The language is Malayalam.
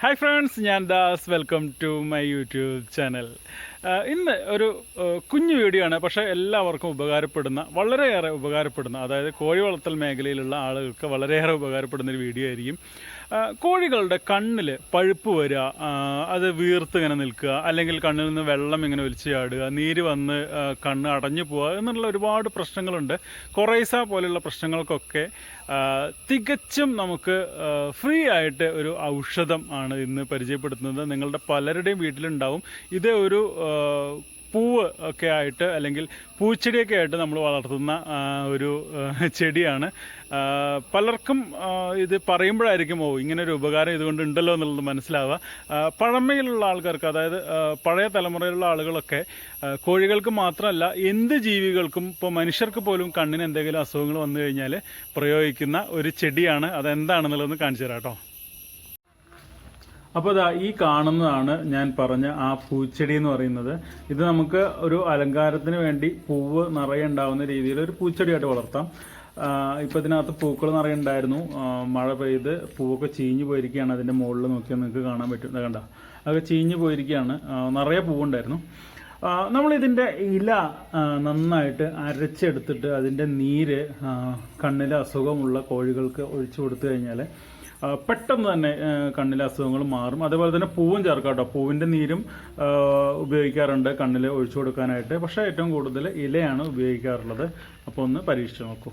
ഹായ് ഫ്രണ്ട്സ് ഞാൻ Das. Welcome to my YouTube channel ഇന്ന് ഒരു കുഞ്ഞു വീഡിയോ ആണ്. പക്ഷേ എല്ലാവർക്കും ഉപകാരപ്പെടുന്ന വളരെയേറെ ഉപകാരപ്പെടുന്ന അതായത് കോഴി വളർത്തൽ മേഖലയിലുള്ള ആളുകൾക്ക് വളരെയേറെ ഉപകാരപ്പെടുന്ന ഒരു വീഡിയോ ആയിരിക്കും. കോഴികളുടെ കണ്ണിൽ പഴുപ്പ് വരിക അത് വീർത്ത് ഇങ്ങനെ നിൽക്കുക അല്ലെങ്കിൽ കണ്ണിൽ നിന്ന് വെള്ളം ഇങ്ങനെ ഒലിച്ച് ചാടുക നീര് വന്ന് കണ്ണ് അടഞ്ഞു പോവുക എന്നുള്ള ഒരുപാട് പ്രശ്നങ്ങളുണ്ട്. കൊറൈസ പോലെയുള്ള പ്രശ്നങ്ങൾക്കൊക്കെ തികച്ചും നമുക്ക് ഫ്രീ ആയിട്ട് ഒരു ഔഷധം ആണ് ഇന്ന് പരിചയപ്പെടുത്തുന്നത്. നിങ്ങളുടെ പലരുടെയും വീട്ടിലുണ്ടാവും. ഇത് ഒരു പൂവ് ഒക്കെ ആയിട്ട് അല്ലെങ്കിൽ പൂച്ചെടിയൊക്കെ ആയിട്ട് നമ്മൾ വളർത്തുന്ന ഒരു ചെടിയാണ്. പലർക്കും ഇത് പറയുമ്പോഴായിരിക്കും ഓ ഇങ്ങനെ ഒരു ഉപകാരം ഇതുകൊണ്ട് ഉണ്ടല്ലോ എന്നുള്ളത് മനസ്സിലാവുക. പഴമയിലുള്ള ആൾക്കാർക്ക് അതായത് പഴയ തലമുറയിലുള്ള ആളുകളൊക്കെ കോഴികൾക്ക് മാത്രമല്ല എന്ത് ജീവികൾക്കും ഇപ്പോൾ മനുഷ്യർക്ക് പോലും കണ്ണിന് എന്തെങ്കിലും അസുഖങ്ങൾ വന്നു കഴിഞ്ഞാൽ പ്രയോഗിക്കുന്ന ഒരു ചെടിയാണ്. അതെന്താണെന്നുള്ളതെന്ന് കാണിച്ചു തരാം കേട്ടോ അപ്പോൾ ഇതാ ഈ കാണുന്നതാണ് ഞാൻ പറഞ്ഞ ആ പൂച്ചെടി എന്ന് പറയുന്നത്. ഇത് നമുക്ക് ഒരു അലങ്കാരത്തിന് വേണ്ടി പൂവ് നിറയെ ഉണ്ടാവുന്ന രീതിയിൽ ഒരു പൂച്ചെടിയായിട്ട് വളർത്താം. ഇപ്പം ഇതിനകത്ത് പൂക്കൾ നിറയെ ഉണ്ടായിരുന്നു. മഴ പെയ്ത് പൂവൊക്കെ ചീഞ്ഞു പോയിരിക്കുകയാണ്. അതിന്റെ മുകളിൽ നോക്കിയാൽ നിങ്ങൾക്ക് കാണാൻ പറ്റും. കണ്ട? അതൊക്കെ ചീഞ്ഞു പോയിരിക്കുകയാണ്. നിറയെ പൂവുണ്ടായിരുന്നു. നമ്മൾ ഇല നന്നായിട്ട് അരച്ചെടുത്തിട്ട് അതിന്റെ നീര് കണ്ണിലെ അസുഖമുള്ള കോഴികൾക്ക് ഒഴിച്ചു കൊടുത്തു കഴിഞ്ഞാൽ പെട്ടെന്ന് തന്നെ കണ്ണിലെ അസുഖങ്ങൾ മാറും. അതേപോലെ തന്നെ പൂവും ചേർക്കാം കേട്ടോ പൂവിന്റെ നീരും ഉപയോഗിക്കാറുണ്ട് കണ്ണിൽ ഒഴിച്ചു കൊടുക്കാനായിട്ട്. പക്ഷേ ഏറ്റവും കൂടുതൽ ഇലയാണ് ഉപയോഗിക്കാറുള്ളത്. അപ്പോൾ ഒന്ന് പരീക്ഷിച്ച് നോക്കൂ.